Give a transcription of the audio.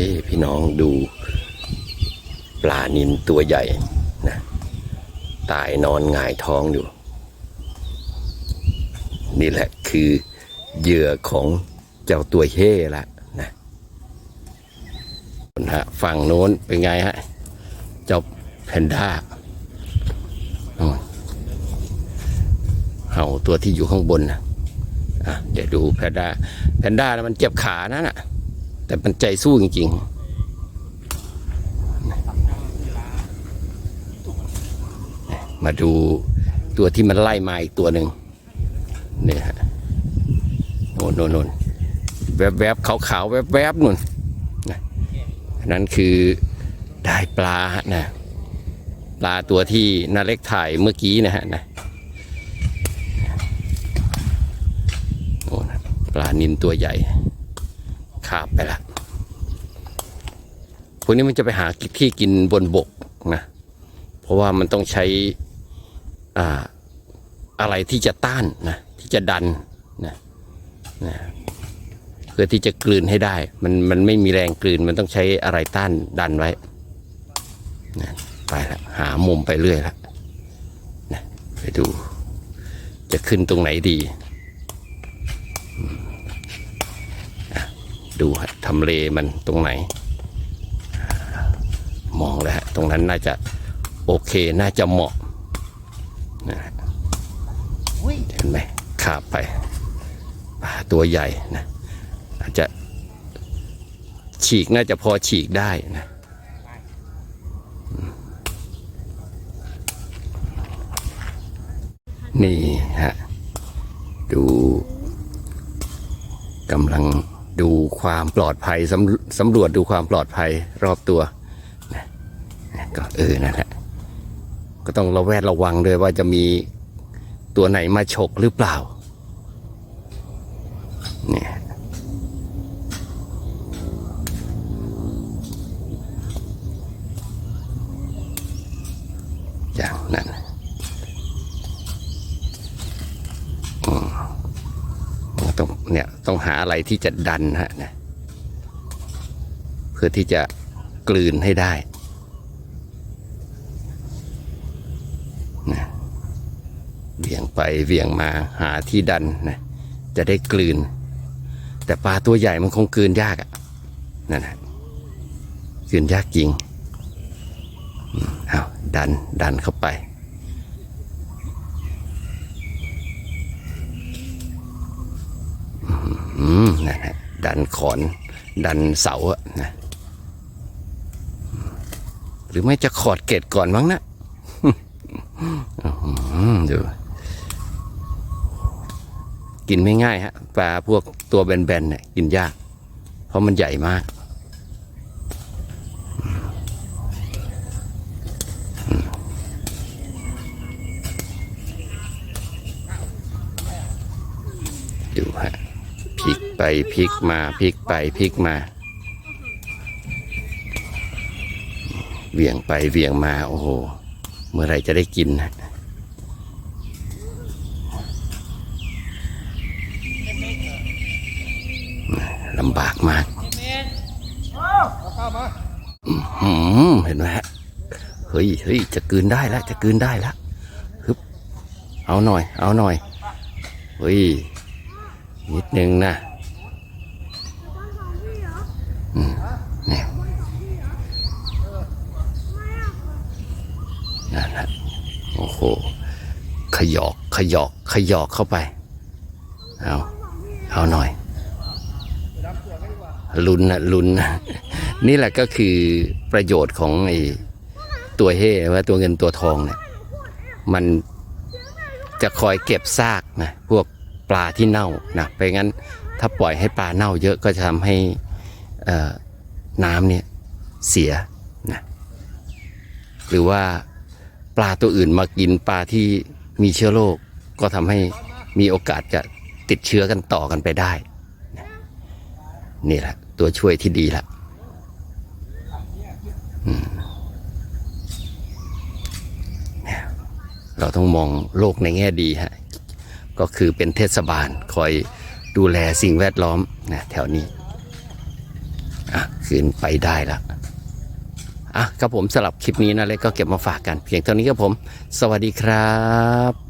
ยพี่น้องดูปลานินตัวใหญ่นะตายนอนหงายท้องอยู่ นี่แหละคือเหยื่อของเจ้าตัวเฮ่ละนะนะฮะฝั่งโน้นเป็นไงฮะ เจ้าแพนด้าเห่าตัวที่อยู่ข้างบนนะะเดี๋ยวดูแพนด้าแพนด้านะมันเจ็บขานะน่ะ แต่มันใจสู้จริง ๆมาดูตัวที่มันไล่มาอีกตัวหนึ่งเนี่ยฮะโน่นโน่นโน่นแวบแวบขาวขาวๆแวบแวบๆนู่นนะอันนั้นคือได้ปลานะปลาตัวที่นาเล็กถ่ายเมื่อกี้นะฮะนะโอ้นะปลานินตัวใหญ่ ขาบไปละพวกนี้มันจะไปหาที่กินบนบกนะ เพราะว่ามันต้องใช้อ่าอะไรที่จะต้านนะที่จะดันนะนะเพื่อที่จะกลืนให้ได้ มันมันไม่มีแรงกลืน มันต้องใช้อะไรต้านดันไว้นะไปละหามุมไปเรื่อยละนะไปดู จะขึ้นตรงไหนดี ดูฮะทำเลมันตรงไหน มองแล้วฮะตรงนั้นน่าจะโอเคน่าจะเหมาะนะฮะเห็นไหมขาบไปปลาตัวใหญ่นะอาจจะฉีกน่าจะพอฉีกได้นะนี่ฮะ ดูกำลัง ดูความปลอดภัยสำสำรวจดูความปลอดภัยรอบตัวนะก็เออนั่นแหละก็ต้องระแวดระวังด้วยว่าจะมีตัวไหนมาฉกหรือเปล่าเนี่ยอย่างนั้นอืม ต้อง เนี่ยต้องหาอะไรที่จะดันฮะนะเพื่อที่จะกลืนให้ได้นะเบี่ยงไปเบี่ยงมาหาที่ดันนะจะได้กลืน แต่ปลาตัวใหญ่มันคงกลืนยากอะ่ะนั่นนะกลืนยากจริงอืมเอาดันดันเข้าไป อืมนั่นแหละดันขอนดันเสาอะนะหรือไม่จะขอดเกตก่อนมั้งนะอืมดูกินไม่ง่ายฮะปลาพวกตัวแบนๆเนี่ยกินยาก เพราะมันใหญ่มากดูฮะ ลิกไปพลิกมาพลิกไปพลิกมา เวี่ยงไปเวี่ยงมา โอ้โห เมื่อไรจะได้กินนะลำบากมากเห็นไหมฮะ เฮ้ยเฮ้ยจะกืนได้แล้ว จะกืนได้แล้วฮึบเอาหน่อย เอาหน่อย เฮ้ย นิดนึงนะอืมเนี่ยนั่นแหละโอ้โห ขยอก ขยอก ขยอกเข้าไป เอา เอาหน่อย ลุนนะลุนนะนี่แหละก็คือประโยชน์ของไอ้ตัวเฮ่ว่าตัวเงินตัวทองเนี่ย มันจะคอยเก็บซากนะ พวก ปลาที่เน่านะไปงั้นถ้าปล่อยให้ปลาเน่าเยอะก็จะทำให้น้ำเนี่ยเสียนะหรือว่าปลาตัวอื่นมากินปลาที่มีเชื้อโรคก็ทำให้มีโอกาสจะติดเชื้อกันต่อกันไปได้นะนี่แหละตัวช่วยที่ดีละเราต้องมองโลกในแง่ดีฮะ ก็คือเป็นเทศบาลคอยดูแลสิ่งแวดล้อมนะแถวนี้อะคืนไปได้แล้วอะครับผมสำหรับคลิปนี้นะเล็กก็เก็บมาฝากกัน เพียงเท่านี้ครับผม สวัสดีครับ